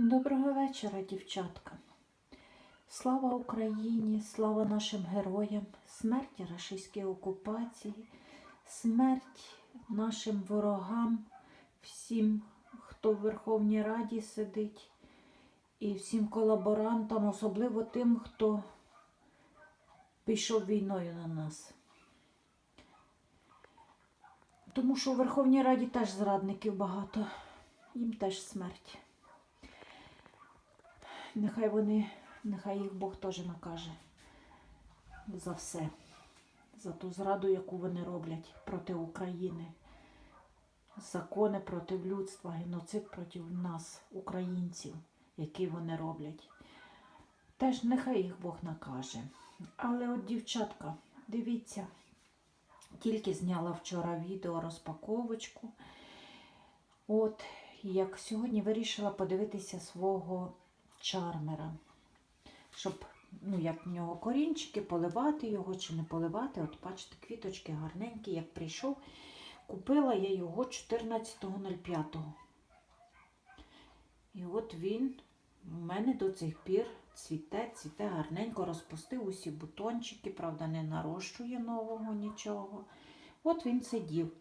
Доброго вечора, дівчатка. Слава Україні, слава нашим героям, смерть рашистській окупації, смерть нашим ворогам, всім, хто в Верховній Раді сидить, і всім колаборантам, особливо тим, хто пішов війною на нас. Тому що у Верховній Раді теж зрадників багато, їм теж смерть. Нехай вони, нехай їх Бог теж накаже за все, за ту зраду, яку вони роблять проти України. Закони проти людства, геноцид проти нас, українців, які вони роблять. Теж нехай їх Бог накаже. Але от, дівчатка, дивіться, тільки зняла вчора відео розпаковочку. От, як сьогодні вирішила подивитися свого чармера, щоб, ну, як в нього корінчики, поливати його чи не поливати. От бачите, квіточки гарненькі, як прийшов. Купила я його 14.05. І от він у мене до цих пір цвіте, цвіте гарненько, розпустив усі бутончики, правда, не нарощує нового нічого. От він сидів.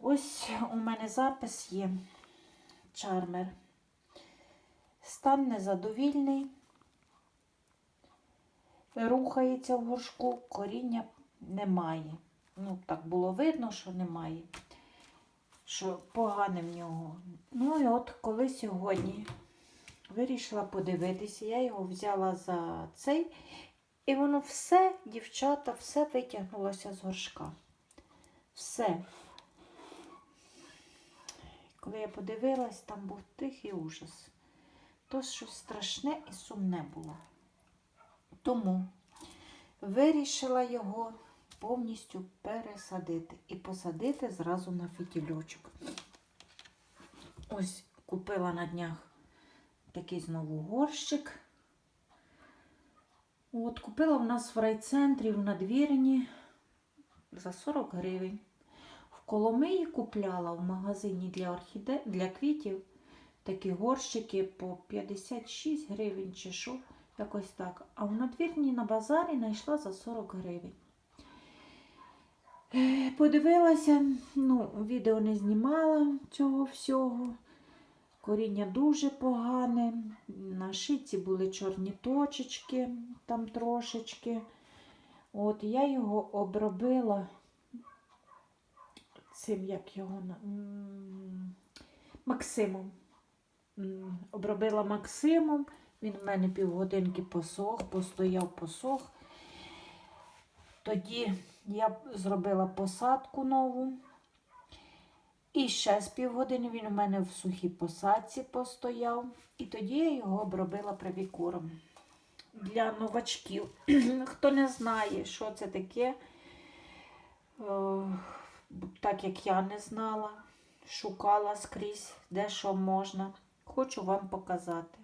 Ось у мене запис є чармер. Стан незадовільний, рухається в горшку, коріння немає. Ну, так було видно, що немає, що погане в нього. Ну і от коли сьогодні вирішила подивитися, я його взяла за цей, і воно все, дівчата, все витягнулося з горшка. Все. Коли я подивилась, там був тихий ужас то щось страшне і сумне було. Тому вирішила його повністю пересадити і посадити зразу на фітільочок. Ось купила на днях такий знову горщик. От, Купила в нас в райцентрі в надвірні за 40 гривень. В Коломиї купляла в магазині для орхіде... для квітів такі горщики по 56 гривень чи що, якось так. А в надвірні на базарі знайшла за 40 гривень. Е, Подивилася, ну, відео не знімала цього всього. Коріння дуже погане. На шиці були чорні точечки, там трошечки. От я його обробила цим, як його Максимом обробила Максимом. Він в мене півгодинки посох, постояв, посох. Тоді я зробила посадку нову. І ще з півгодини він у мене в сухій посадці постояв. І тоді я його обробила привікуром. Для новачків. Хто не знає, що це таке, так як я не знала, шукала скрізь, де що можна хочу вам показати.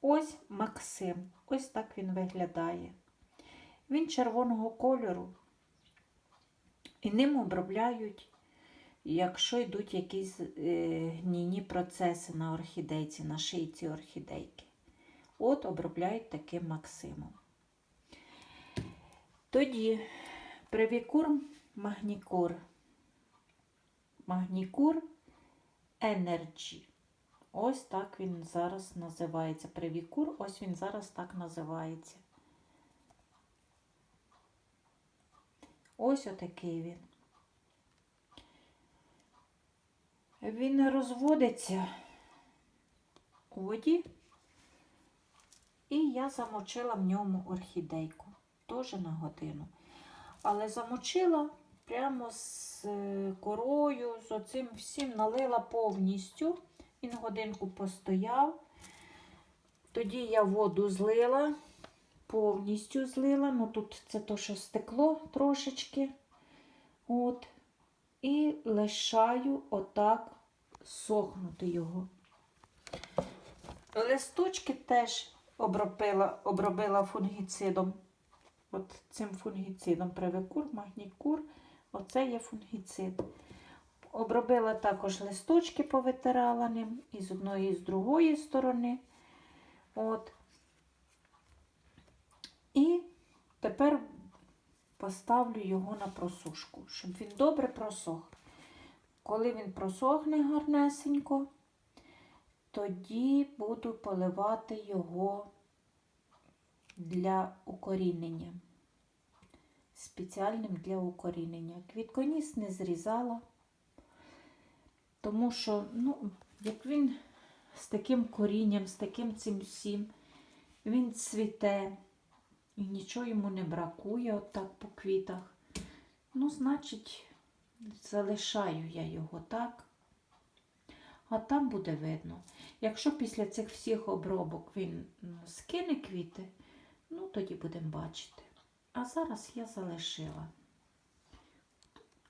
Ось Максим. Ось так він виглядає. Він червоного кольору. І ним обробляють, якщо йдуть якісь е, гнійні процеси на орхідейці, на шийці орхідейки. От обробляють таким Максимом. Тоді привікурм магнікур. Магнікур Energy. Ось так він зараз називається. Привікур, ось він зараз так називається. Ось отакий він. Він розводиться у воді, і я замочила в ньому орхідейку, теж на годину. Але замочила прямо з е, корою, з оцим всім налила повністю. Він годинку постояв. Тоді я воду злила, повністю злила. Ну тут це то, що стекло трошечки. От. І лишаю отак сохнути його. Листочки теж обробила обробила фунгіцидом. От цим фунгіцидом привикур, магнікур. Оце є фунгіцид. Обробила також листочки, повитирала ним і з одної, і з другої сторони. От. І тепер поставлю його на просушку, щоб він добре просох. Коли він просохне гарнесенько, тоді буду поливати його для укорінення. Спеціальним для укорінення. Квітконіс не зрізала, тому що, ну, як він з таким корінням, з таким цим всім, він цвіте і нічого йому не бракує отак по квітах. Ну, значить, залишаю я його так. А там буде видно. Якщо після цих всіх обробок він скине квіти, ну тоді будемо бачити. А зараз я залишила.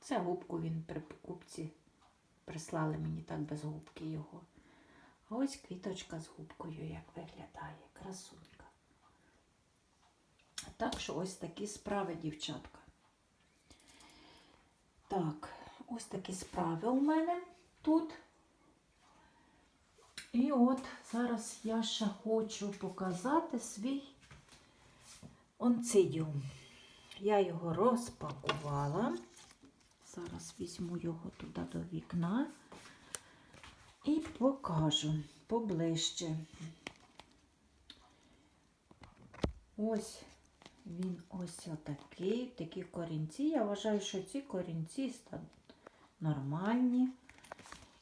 Це губку він при покупці прислали мені так без губки його. А ось квіточка з губкою, як виглядає, красунька. Так що ось такі справи, дівчатка. Так, ось такі справи у мене тут. І от зараз я ще хочу показати свій онцидіум. Я його розпакувала. Зараз візьму його туди до вікна і покажу поближче. Ось він ось отакий, такі корінці. Я вважаю, що ці корінці нормальні.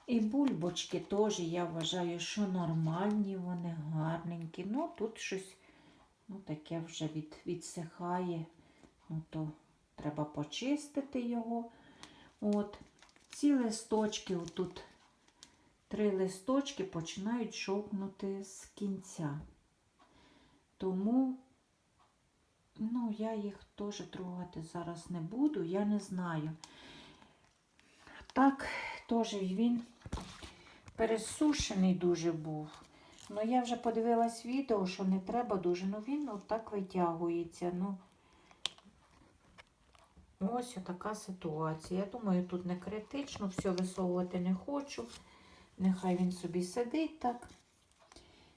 І бульбочки теж, я вважаю, що нормальні, вони гарненькі. Ну, тут щось ну, таке вже від, відсихає. Ну, то треба почистити його. От. Ці листочки, отут три листочки починають шовкнути з кінця. Тому ну, я їх теж трогати зараз не буду, я не знаю. Так, теж він пересушений дуже був. Ну, я вже подивилась відео, що не треба дуже. Ну він отак витягується. Ну, ось така ситуація. Я думаю, тут не критично, все висовувати не хочу. Нехай він собі сидить так.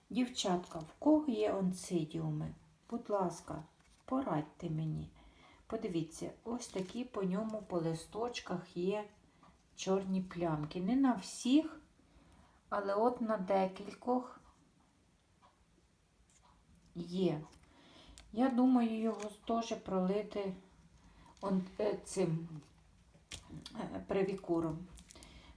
Дівчатка, в кого є онцидіуми? Будь ласка, порадьте мені. Подивіться, ось такі по ньому по листочках є чорні плямки. Не на всіх, але от на декількох є. Я думаю, його теж пролити цим е, привікуром.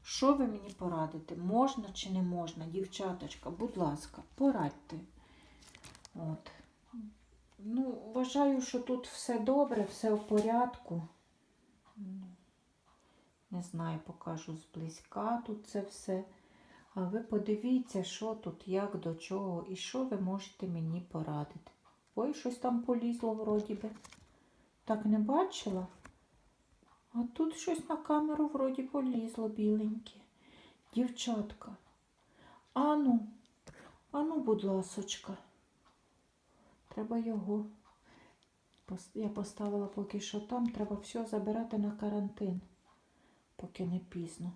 Що ви мені порадите? Можна чи не можна? Дівчаточка, будь ласка, порадьте. От. Ну, вважаю, що тут все добре, все в порядку. Ну, Не знаю, покажу зблизька тут це все. А ви подивіться, що тут, як до чого, і що ви можете мені порадити. Ой, щось там полізло вроді би. Так не бачила. А тут щось на камеру вроді полізло біленьке. Дівчатка. Ану, ану, будь ласочка. Треба його. Я поставила поки що там, треба все забирати на карантин, поки не пізно.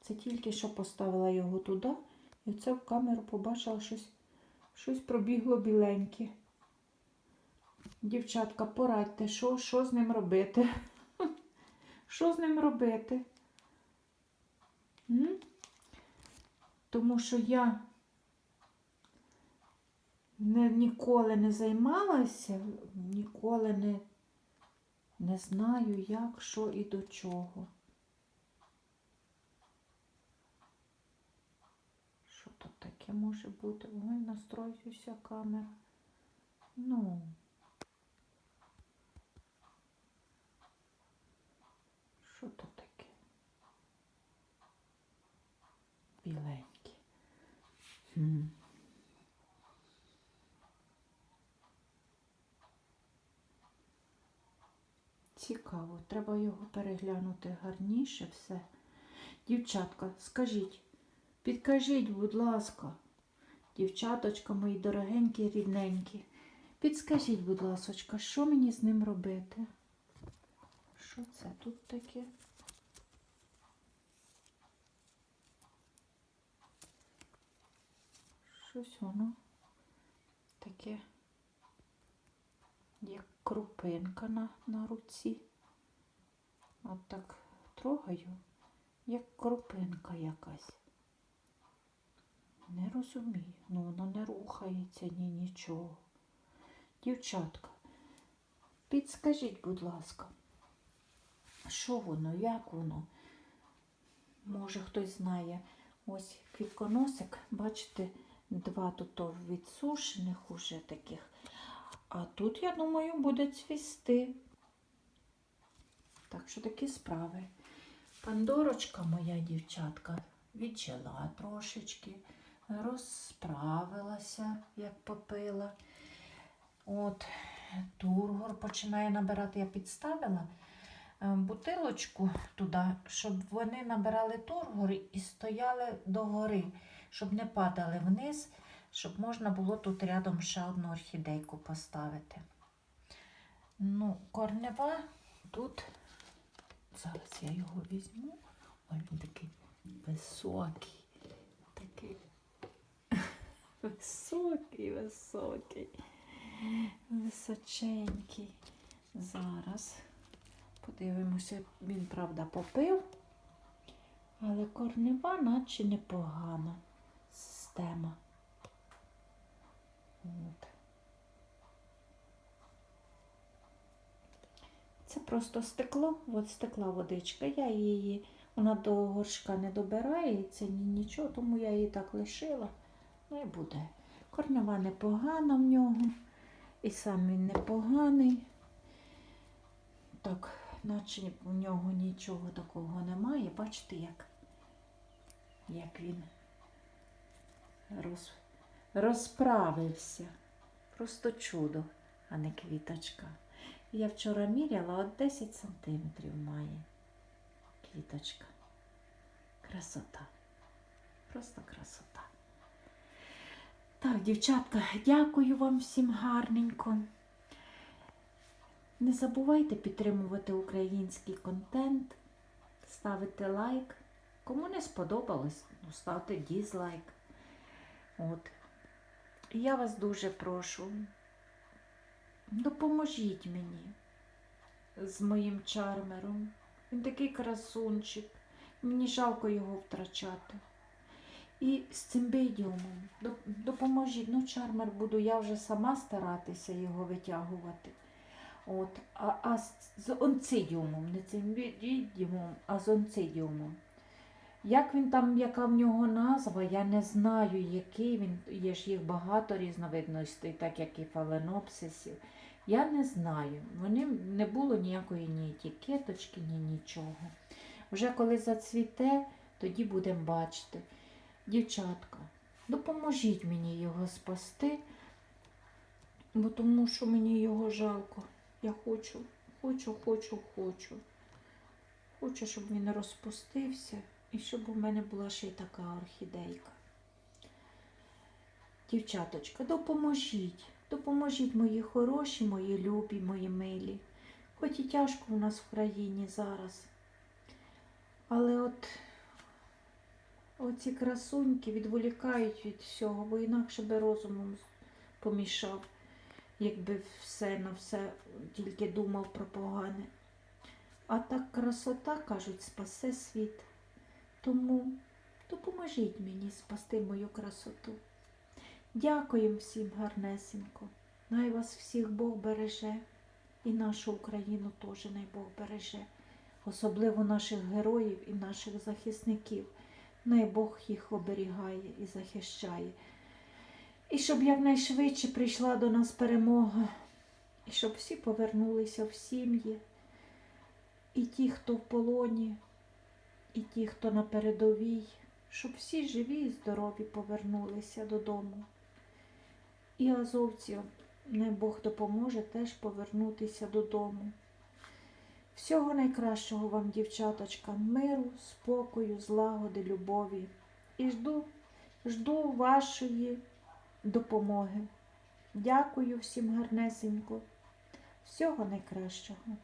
Це тільки що поставила його туди, і це в камеру побачила щось, щось пробігло біленьке. Дівчатка, порадьте, що, що з ним робити? Що з ним робити? М? Тому що я не, ніколи не займалася, ніколи не, не знаю, як, що і до чого. Що тут таке може бути? Ой, настроюся камера. Ну. Що то таке? Біленьке. Хм. Цікаво, треба його переглянути гарніше все. Дівчатка, скажіть, підкажіть, будь ласка, дівчаточка мої дорогенькі, рідненькі, підскажіть, будь ласочка, що мені з ним робити? Що це тут таке? Щось воно таке, як крупинка на, на руці. От так трогаю, як крупинка якась. Не розумію, ну воно не рухається ні нічого. Дівчатка, підскажіть, будь ласка, що воно, як воно? Може, хтось знає. Ось квітконосик, бачите, два тут відсушених уже таких. А тут, я думаю, буде цвісти. Так що такі справи. Пандорочка моя дівчатка віджила трошечки, розправилася, як попила. От, тургор починає набирати, я підставила е, бутилочку туди, щоб вони набирали тургор і стояли догори, щоб не падали вниз, щоб можна було тут рядом ще одну орхідейку поставити. Ну, корнева тут, зараз я його візьму. Ой, він такий високий, такий високий, високий, височенький. Зараз подивимося, він, правда, попив, але корнева наче непогана система. От. Це просто стекло, от стекла водичка. Я її, вона до горшка не добирається, ні нічого, тому я її так лишила. Ну і буде. Корнева непогана в нього. І сам він непоганий. Так, наче в нього нічого такого немає. Бачите, як, як він роз, розправився. Просто чудо, а не квіточка. Я вчора міряла, от 10 сантиметрів має квіточка. Красота. Просто красота. Так, дівчатка, дякую вам всім гарненько. Не забувайте підтримувати український контент, ставити лайк. Кому не сподобалось, ну, ставте дізлайк. От. Я вас дуже прошу, допоможіть мені з моїм чармером. Він такий красунчик. Мені жалко його втрачати. І з цим бейдіумом допоможіть. Ну, чармер буду я вже сама старатися його витягувати. От, а, а з, онцидіумом, не цим бейдіумом, а з онцидіумом. Як він там, яка в нього назва, я не знаю, який він, є ж їх багато різновидностей, так як і фаленопсисів. Я не знаю. Вони не було ніякої ні етикеточки, ні нічого. Вже коли зацвіте, тоді будемо бачити. Дівчатка, допоможіть мені його спасти, бо тому що мені його жалко. Я хочу, хочу, хочу, хочу. Хочу, щоб він розпустився і щоб у мене була ще й така орхідейка. Дівчаточка, допоможіть, допоможіть мої хороші, мої любі, мої милі. Хоч і тяжко у нас в країні зараз. Але от оці красуньки відволікають від всього, бо інакше би розумом помішав, якби все на все тільки думав про погане. А так красота, кажуть, спасе світ. Тому допоможіть мені спасти мою красоту. Дякуємо всім гарнесенько. Най вас всіх Бог береже і нашу Україну теж най Бог береже, особливо наших героїв і наших захисників. Най Бог їх оберігає і захищає. І щоб якнайшвидше прийшла до нас перемога, і щоб всі повернулися в сім'ї, і ті, хто в полоні, і ті, хто на передовій, щоб всі живі і здорові повернулися додому. І азовців, не Бог допоможе теж повернутися додому. Всього найкращого вам, дівчаточка, миру, спокою, злагоди, любові. І жду, жду вашої допомоги. Дякую всім гарнесенько. Всього найкращого.